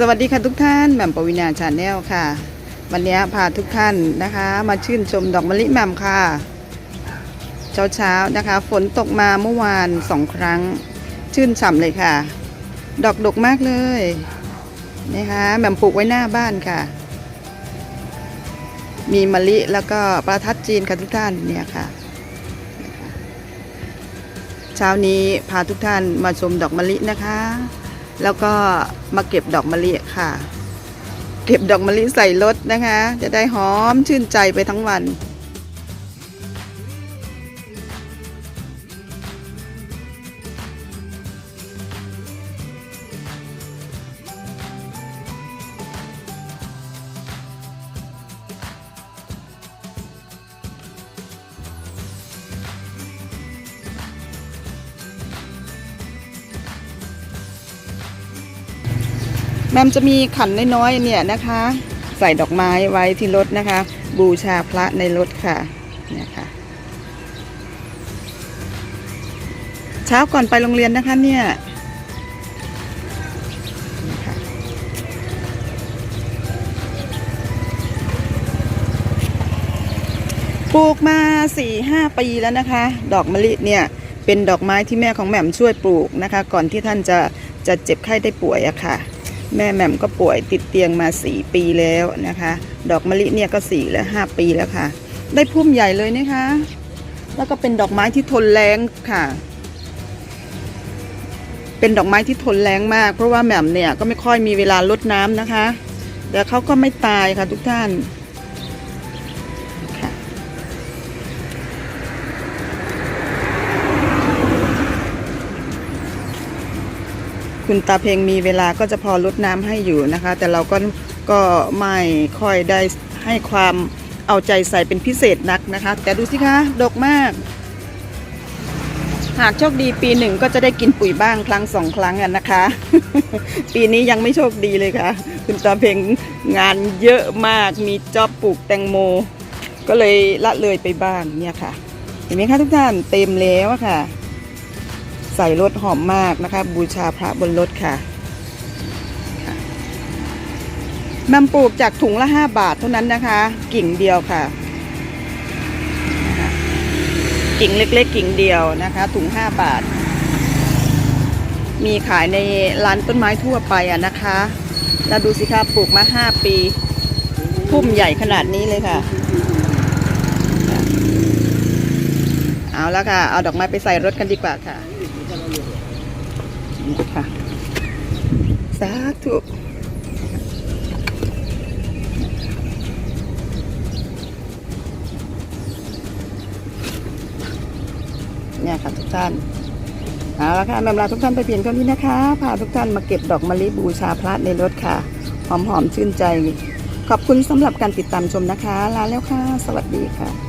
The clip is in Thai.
สวัสดีค่ะทุกท่านแหม่มปวินาชาแนลค่ะ วันนี้พาทุกท่านนะคะ มาชื่นชมดอกมะลิแหม่มค่ะ เช้าเช้านะคะ ฝนตกมาเมื่อวานสองครั้ง ชื่นฉ่ำเลยค่ะ ดอกดกมากเลยนะคะแหม่มปลูกไว้หน้าบ้านค่ะ มีมะลิแล้วก็ประทัดจีนค่ะทุกท่านเนี่ยค่ะ เช้านี้พาทุกท่านมาชมดอกมะลินะคะ แล้วก็มาเก็บดอกมะลิค่ะ เก็บดอกมะลิใส่รถนะคะ จะได้หอมชื่นใจไปทั้งวัน มมจะมีขันน้อยๆเนี่ยนะคะ ใส่ดอกไม้ไว้ที่รถนะคะ บูชาพระในรถค่ะเนี่ยค่ะเช้าก่อนไปโรงเรียนนะคะเนี่ยปลูกมาสี่ห้าปีแล้วนะคะ ดอกมะลิเนี่ยเป็นดอกไม้ที่แม่ของแหม่มช่วยปลูกนะคะ ก่อนที่ท่านจะจะเจ็บไข้ได้ป่วยอะค่ะ แม่แหม่มก็ป่วยติดเตียงมาสี่ปีแล้วนะคะ ดอกมะลิเนี่ยก็สี่และห้าปีแล้วค่ะ ได้พุ่มใหญ่เลยนะคะ แล้วก็เป็นดอกไม้ที่ทนแรงค่ะ เป็นดอกไม้ที่ทนแรงมาก เพราะว่าแหม่มเนี่ยก็ไม่ค่อยมีเวลาลดน้ำนะคะ แต่เขาก็ไม่ตายค่ะทุกท่าน คุณตาเพลงมีเวลาก็จะพอลดน้ำให้อยู่นะคะ แต่เราก็ก็ไม่ค่อยได้ให้ความเอาใจใส่เป็นพิเศษนักนะคะ แต่ดูสิคะดกมาก หากโชคดีปีหนึ่งก็จะได้กินปุ๋ยบ้างครั้งสองครั้งอะนะคะ ปีนี้ยังไม่โชคดีเลยค่ะ คุณตาเพลงงานเยอะมากมีจอบปลูกแตงโม ก็เลยละเลยไปบ้างเนี่ยค่ะ เห็นไหมคะทุกท่านเต็มแล้วค่ะ ใส่รถหอมมากนะคะ บูชาพระบนรถค่ะนำปลูกจากถุงละ 5 บาทเท่านั้นนะคะ กิ่งเดียวค่ะนะคะกิ่งเล็กๆ กิ่งเดียวนะคะ ถุง 5 บาท มีขายในร้านต้นไม้ทั่วไปอะนะคะแล้วดูสิคะปลูกมา 5 ปีพุ่มใหญ่ขนาดนี้เลยค่ะ เอาแล้วค่ะ เอาดอกไม้ไปใส่รถกันดีกว่าค่ะ นี่ค่ะสาธุเนี่ยค่ะทุกท่านเอาละค่ะนำลาทุกท่านไปเพียงเท่านี้นะคะพาทุกท่านมาเก็บดอกมะลิบูชาพระในรถค่ะ หอมๆชื่นใจ ขอบคุณสำหรับการติดตามชมนะคะ ลาแล้วค่ะ สวัสดีค่ะ